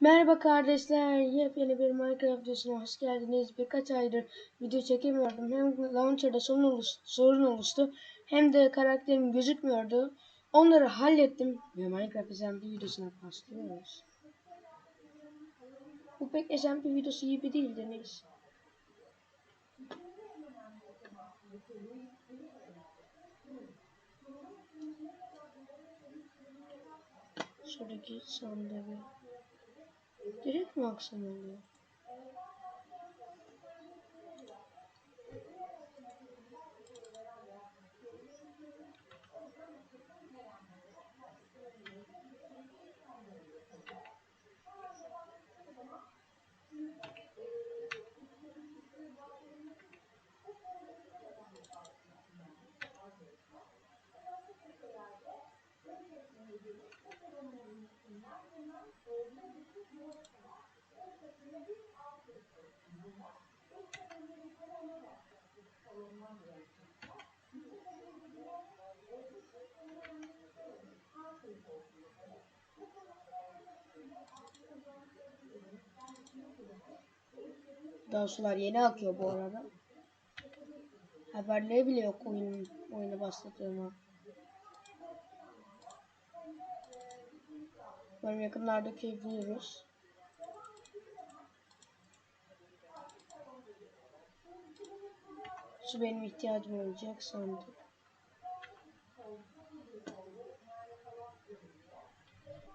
Merhaba kardeşler, yepyeni bir Minecraft videosuna hoş geldiniz. Birkaç aydır video çekemiyordum. Hem launcher'da sorun, oluş, sorun oluştu hem de karakterim gözükmüyordu. Onları hallettim ve Minecraft SMP videosuna başlıyoruz. Bu pek SMP videosu gibi değildi neyse. Şuradaki sandığı Direkt mi akşam oluyor? Daha sular yeni akıyor bu arada. Haberleri bile yok oyun oyunu başladığıma. Umarım yakınlarda buluruz. Su benim ihtiyacım olacak sandık.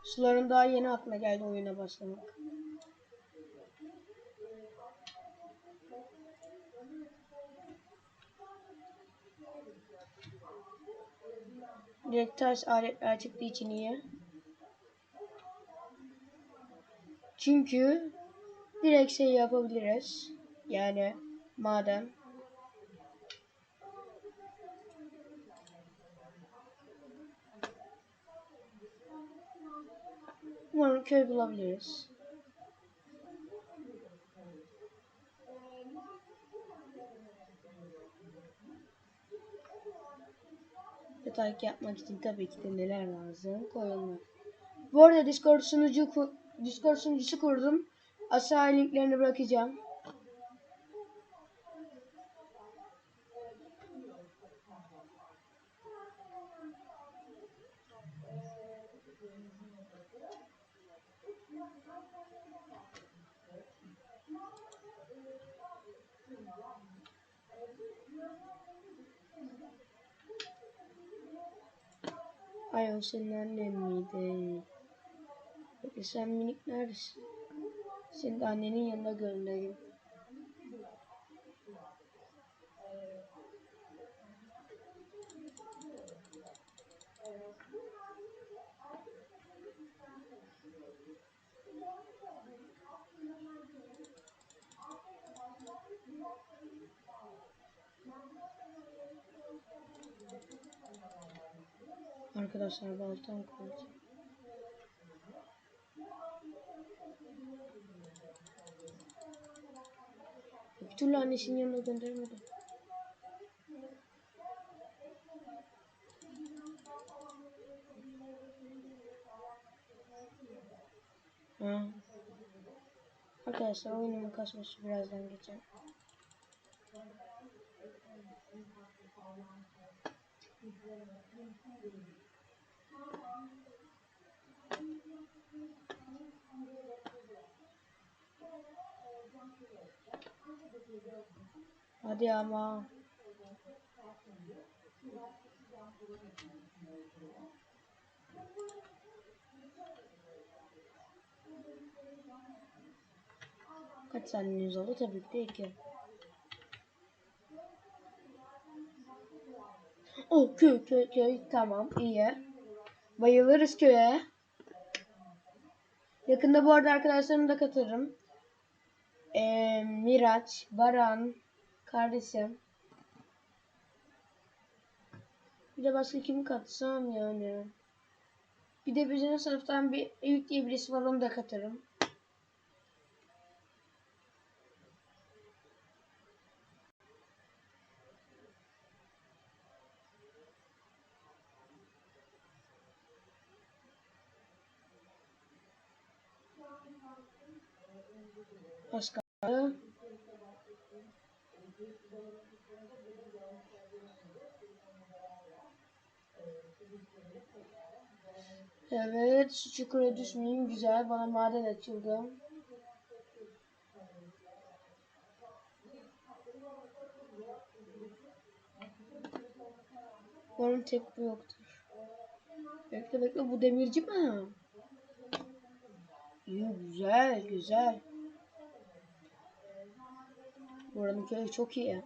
Suların daha yeni aklına geldi oyuna başlamak. Direkt ters aletler çıktığı için iyi. Çünkü direkt şey yapabiliriz. Yani maden. Umarım köy bulabiliriz. Yatak yapmak için tabii ki de neler lazım koyulmak. Bu arada Discord sunucu Discord sunucusu kurdum. Aşağı linklerini bırakacağım. Ay o senin annen miydi? Peki sen minik neredesin? Seni de annenin yanında göndereyim. Arkadaşlar baltam koyacağım. Bir türlü annesinin yanına göndermedi. Ha. Arkadaşlar oyunumun kasması birazdan geçer. Hadi ama. Kaç saniyeniz oldu? Tabii ki de iki. Oh köy köy köy tamam iyi. Bayılırız köye. Yakında bu arada arkadaşlarımı da katırım. Ee, Miraç, Baran, kardeşim. Bir de başka kimi katsam yani. Bir de bizim sınıftan bir Eyüp diye birisi var onu da katarım. Az kaldı. Evet, şu çukura düşmeyeyim. Güzel, bana maden açıldı. Umarım tek bu yoktur. Bekle bekle, bu demirci mi? İyi, güzel, güzel. Buranın köyü çok iyi.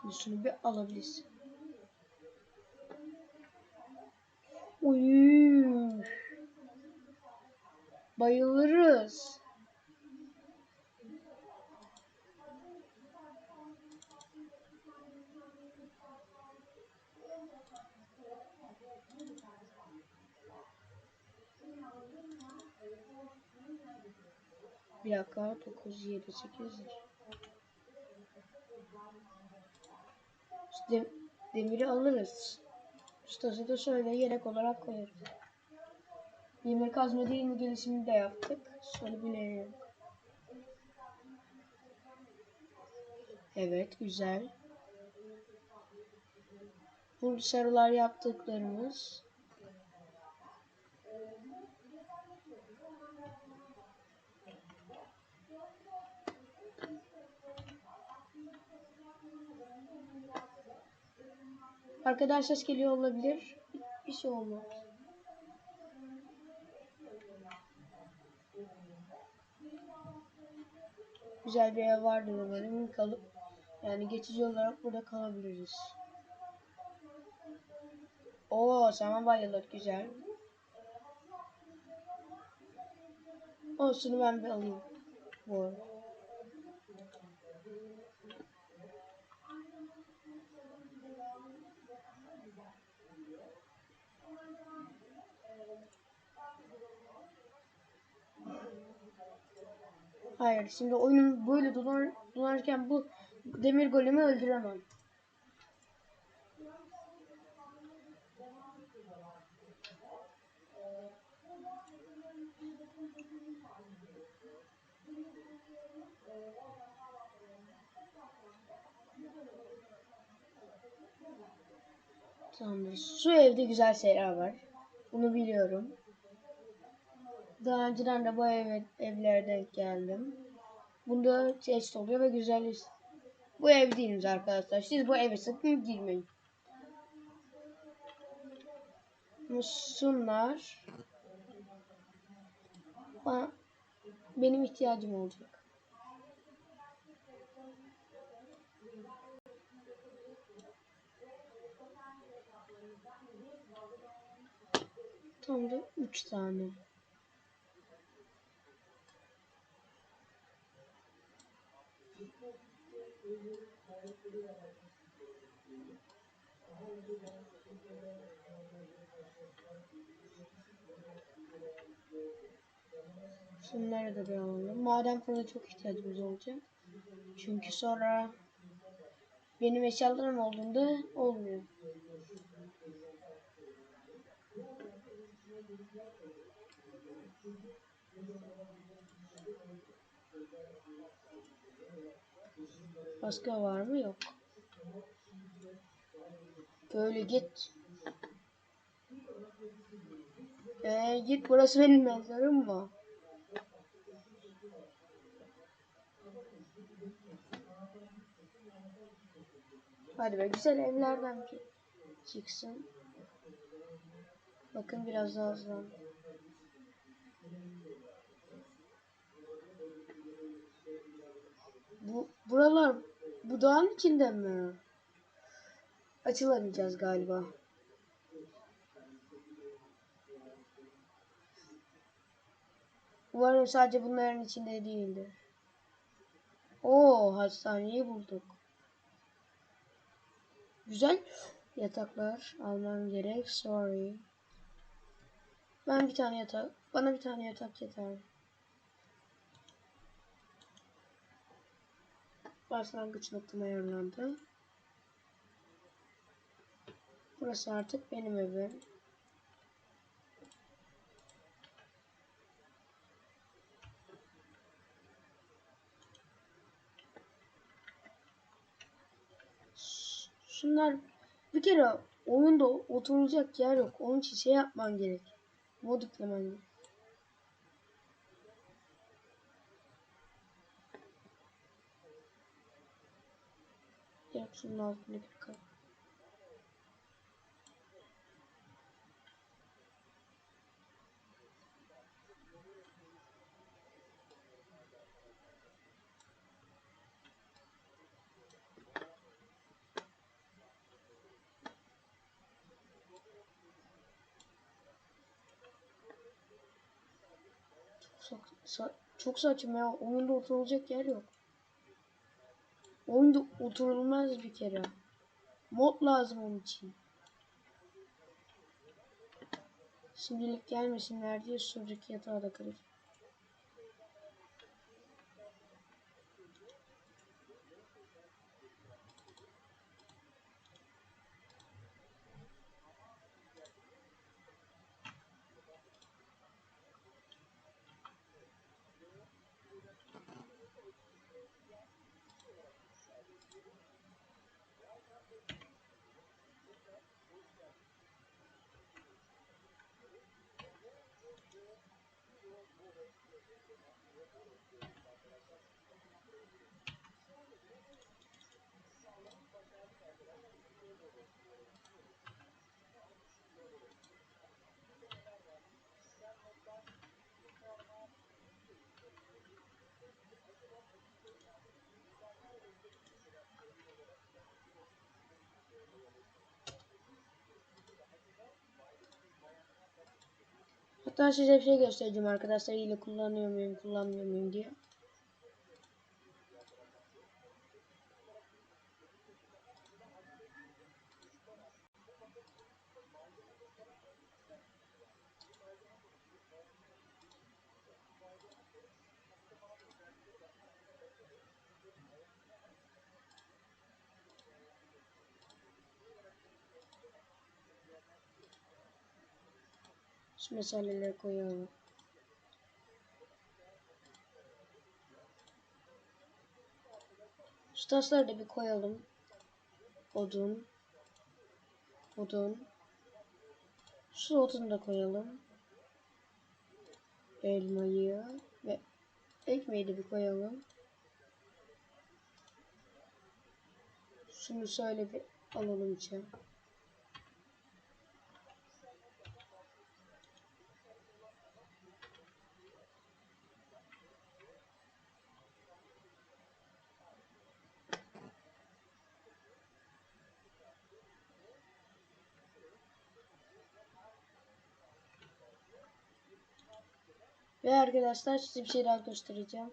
Şimdi şunu bir alabiliriz. Uy. Bayılırız. Bir dakika 9 7 8 Dem demiri alırız. Ustası da şöyle yelek olarak koyarız. Demir kazma değil mi gelişimini de yaptık. Şöyle bilelim. Evet güzel. Bu sarılar yaptıklarımız. Arkadan ses geliyor olabilir. Bir şey olmaz. Güzel bir ev vardır umarım. Kalıp yani geçici olarak burada kalabiliriz. Oo, sana bayılır güzel. Olsun ben bir alayım. Bu arada. Hayır, şimdi oyunun böyle dolar, dolarken bu demir golemi öldüremem. Tamamdır. Şu evde güzel şeyler var. Bunu biliyorum. Daha önceden de bu ev, evlere geldim. Bunda chest oluyor ve güzel Bu ev değiliz arkadaşlar. Siz bu eve sakın girmeyin. Musunlar. Benim ihtiyacım olacak. Tam da 3 tane. Şunları da bir alalım. Maden fırına çok ihtiyacımız olacak. Çünkü sonra benim eşyalarım olduğunda olmuyor. Başka var mı? Yok. Böyle git. Ee, git burası benim mezarım mı? Hadi be güzel evlerden ki çıksın. Bakın biraz daha hızlandı. Bu buralar bu dağın içinde mi? Açılamayacağız galiba. Umarım sadece bunların içinde değildir. Oo hastaneyi bulduk. Güzel yataklar almam gerek. Sorry. Ben bir tane yatak, bana bir tane yatak yeter. Başlangıç noktam ayarlandı. Burası artık benim evim. Şunlar bir kere oyunda oturulacak yer yok. Onun için şey yapman gerek. Mod yüklemen gerek. Direkt şunun altındaki kap. Çok, sa- çok saçma ya. Oyunda oturulacak yer yok. Oyunda oturulmaz bir kere. Mod lazım onun için. Şimdilik gelmesinler diye şuradaki yatağı da kıracağım. Hatta size bir şey göstereceğim arkadaşlar. ile kullanıyor muyum, kullanmıyor muyum diye. Şu meseleleri koyalım. Şu taşları da bir koyalım. Odun. Odun. Şu odunu da koyalım. Elmayı ve ekmeği de bir koyalım. Şunu şöyle bir alalım içeri. Ve arkadaşlar size bir şey daha göstereceğim.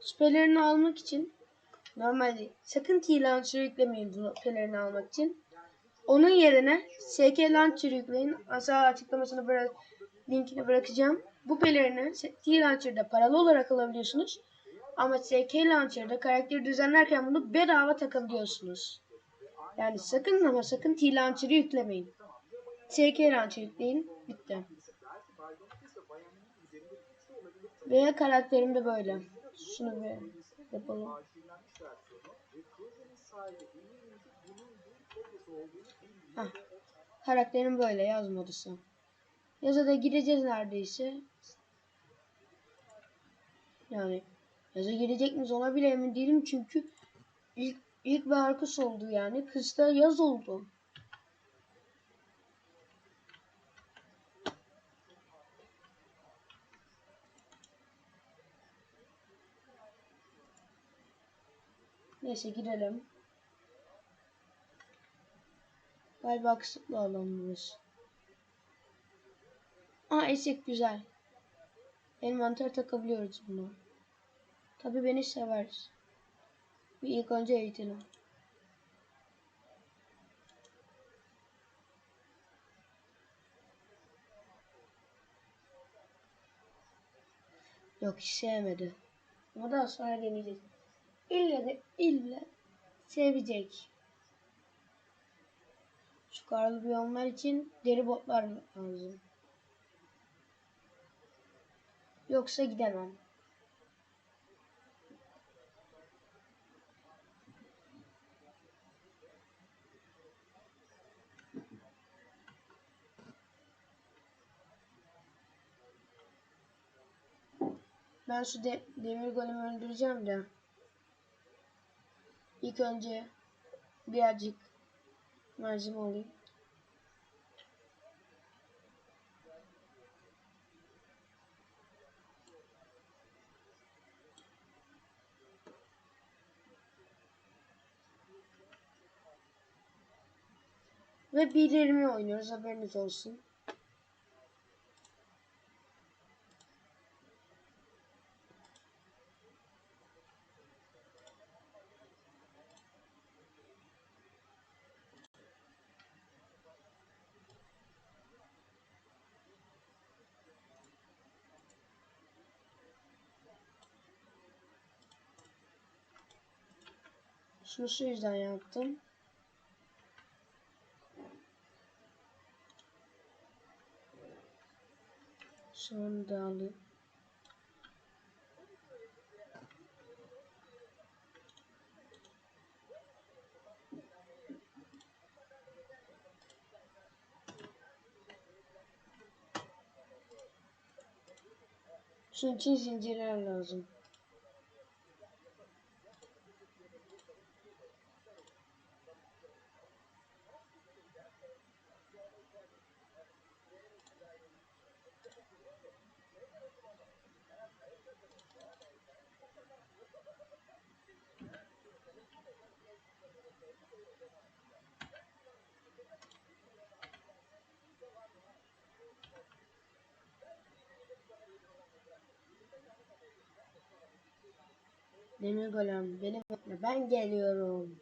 Süperlerini almak için normalde sakın T-Launcher yüklemeyin bu pelerini almak için. Onun yerine SK Launcher yükleyin. Aşağı açıklamasını bırak linkini bırakacağım. Bu pelerini T-Launcher'da paralı olarak alabiliyorsunuz. Ama SK Launcher'da karakteri düzenlerken bunu bedava takabiliyorsunuz. Yani sakın ama sakın T-Launcher'ı yüklemeyin. SK Launcher yükleyin. Bitti. Ve karakterim de böyle. Şunu bir yapalım. Heh. Karakterim böyle yaz modusu. Yaza gireceğiz neredeyse. Yani yaza girecek miyiz ona bile emin değilim çünkü ilk ilk bir arkası oldu yani. Kışta yaz oldu. Neyse girelim. Galiba kısıtlı alan burası. Aa eşek güzel. Envanter takabiliyoruz bunu. Tabi beni sever. Bir ilk önce eğitelim. Yok hiç sevmedi. Ama daha sonra deneyeceğiz. İlle de ille sevecek. Şu karlı biyomlar için deri botlar lazım. Yoksa gidemem. Ben şu de demir golemi öldüreceğim de. İlk önce birazcık malzeme alayım. Ve bildirimi oynuyoruz haberiniz olsun. Şunu şu yüzden yaptım. Şunu da alayım. Şunun için zincirler lazım. Demir golem beni bekle ben geliyorum.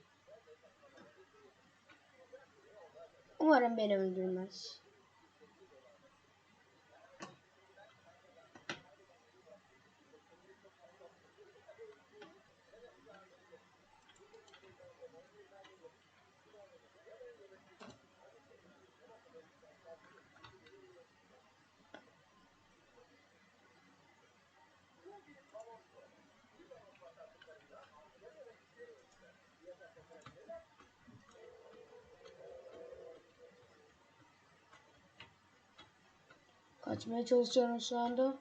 Umarım beni öldürmez. Kaçmaya çalışıyorum şu anda.